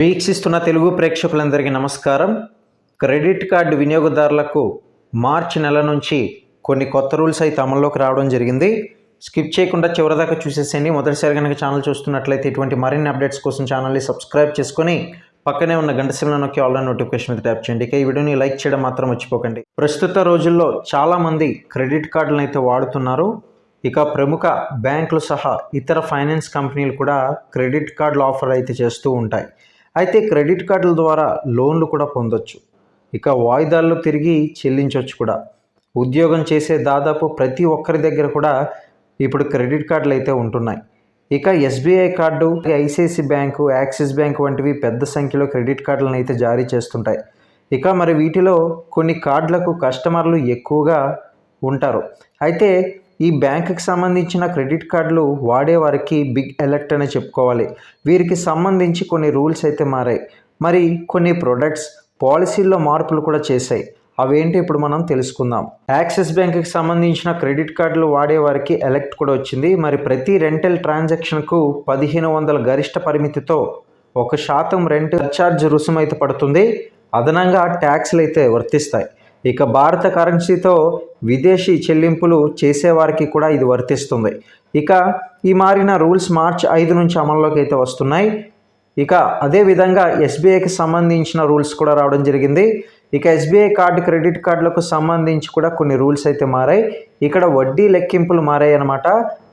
వీక్షిస్తున్న తెలుగు ప్రేక్షకులందరికీ నమస్కారం. క్రెడిట్ కార్డు వినియోగదారులకు మార్చి నెల నుంచి కొన్ని కొత్త రూల్స్ అయితే అమల్లోకి రావడం జరిగింది. స్కిప్ చేయకుండా చివరిదాకా చూసేసేయండి. మొదటిసారి కనుక ఛానల్ చూస్తున్నట్లయితే ఇటువంటి మరిన్ని అప్డేట్స్ కోసం ఛానల్ని సబ్స్క్రైబ్ చేసుకొని పక్కనే ఉన్న గంట సింహలో నొక్కి ఆన్లైన్ నోటిఫికేషన్ మీద ట్యాప్ చేయండి. ఇక ఈ వీడియోని లైక్ చేయడం మాత్రం మర్చిపోకండి. ప్రస్తుత రోజుల్లో చాలామంది క్రెడిట్ కార్డులను అయితే వాడుతున్నారు. ఇక ప్రముఖ బ్యాంకులు సహా ఇతర ఫైనాన్స్ కంపెనీలు కూడా క్రెడిట్ కార్డుల ఆఫర్ అయితే చేస్తూ ఉంటాయి. అయితే క్రెడిట్ కార్డుల ద్వారా లోన్లు కూడా పొందొచ్చు. ఇక వాయిదాల్లో తిరిగి చెల్లించవచ్చు కూడా. ఉద్యోగం చేసే దాదాపు ప్రతి ఒక్కరి దగ్గర కూడా ఇప్పుడు క్రెడిట్ కార్డులు అయితే ఉంటున్నాయి. ఇక SBI card ICICI bank Axis bank వంటివి పెద్ద సంఖ్యలో క్రెడిట్ కార్డులను అయితే జారీ చేస్తుంటాయి. ఇక మరి వీటిలో కొన్ని కార్డులకు కస్టమర్లు ఎక్కువగా ఉంటారు. అయితే ఈ బ్యాంకుకి సంబంధించిన క్రెడిట్ కార్డులు వాడేవారికి బిగ్ ఎలర్ట్ అనే చెప్పుకోవాలి. వీరికి సంబంధించి కొన్ని రూల్స్ అయితే మారాయి. మరి కొన్ని ప్రొడక్ట్స్ పాలసీల్లో మార్పులు కూడా చేశాయి. అవేంటి ఇప్పుడు మనం తెలుసుకుందాం. యాక్సిస్ బ్యాంక్కి సంబంధించిన క్రెడిట్ కార్డులు వాడేవారికి ఎలక్ట్ కూడా వచ్చింది. మరి ప్రతి రెంటల్ ట్రాన్సాక్షన్కు పదిహేను వందల గరిష్ట పరిమితితో ఒక శాతం రెంట్ ఛార్జ్ రుసుము అయితే పడుతుంది. అదనంగా ట్యాక్స్లు అయితే వర్తిస్తాయి. ఇక భారత కరెన్సీతో విదేశీ చెల్లింపులు చేసేవారికి కూడా ఇది వర్తిస్తుంది. ఇక ఈ మారిన రూల్స్ మార్చ్ ఐదు నుంచి అమల్లోకి అయితే వస్తున్నాయి. ఇక అదేవిధంగా ఎస్బీఐకి సంబంధించిన రూల్స్ కూడా రావడం జరిగింది. ఇక ఎస్బీఐ కార్డు క్రెడిట్ కార్డులకు సంబంధించి కూడా కొన్ని రూల్స్ అయితే మారాయి. ఇక్కడ వడ్డీ లెక్కింపులు మారాయి అన్నమాట.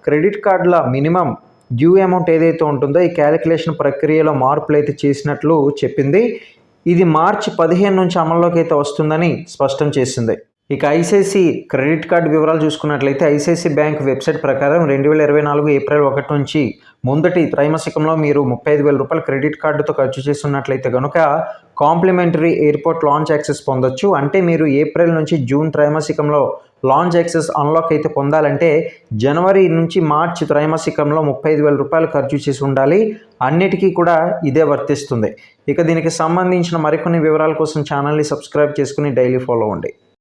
క్రెడిట్ కార్డుల మినిమం డ్యూ అమౌంట్ ఏదైతే ఉంటుందో ఈ క్యాలిక్యులేషన్ ప్రక్రియలో మార్పులు అయితే చేసినట్లు చెప్పింది. ఇది మార్చి పదిహేను నుంచి అమల్లోకి అయితే వస్తుందని స్పష్టం చేసింది. ఇక ఐసీసీ క్రెడిట్ కార్డు వివరాలు చూసుకున్నట్లయితే ఐసీసీ బ్యాంక్ వెబ్సైట్ ప్రకారం రెండు వేల ఇరవై నాలుగు ఏప్రిల్ ఒకటి నుంచి ముందటి త్రైమాసికంలో మీరు ముప్పై ఐదు వేల రూపాయలు క్రెడిట్ కార్డుతో ఖర్చు చేస్తున్నట్లయితే కనుక కాంప్లిమెంటరీ ఎయిర్పోర్ట్ లాంచ్ యాక్సెస్ పొందొచ్చు. అంటే మీరు ఏప్రిల్ నుంచి జూన్ త్రైమాసికంలో లాంచ్ యాక్సెస్ అన్లాక్ అయితే పొందాలంటే జనవరి నుంచి మార్చి త్రైమాసికంలో ముప్పై ఐదు వేల రూపాయలు ఖర్చు చేసి ఉండాలి. అన్నిటికీ కూడా ఇదే వర్తిస్తుంది. ఇక దీనికి సంబంధించిన మరికొన్ని వివరాల కోసం ఛానల్ని సబ్స్క్రైబ్ చేసుకుని డైలీ ఫాలో అవ్వండి.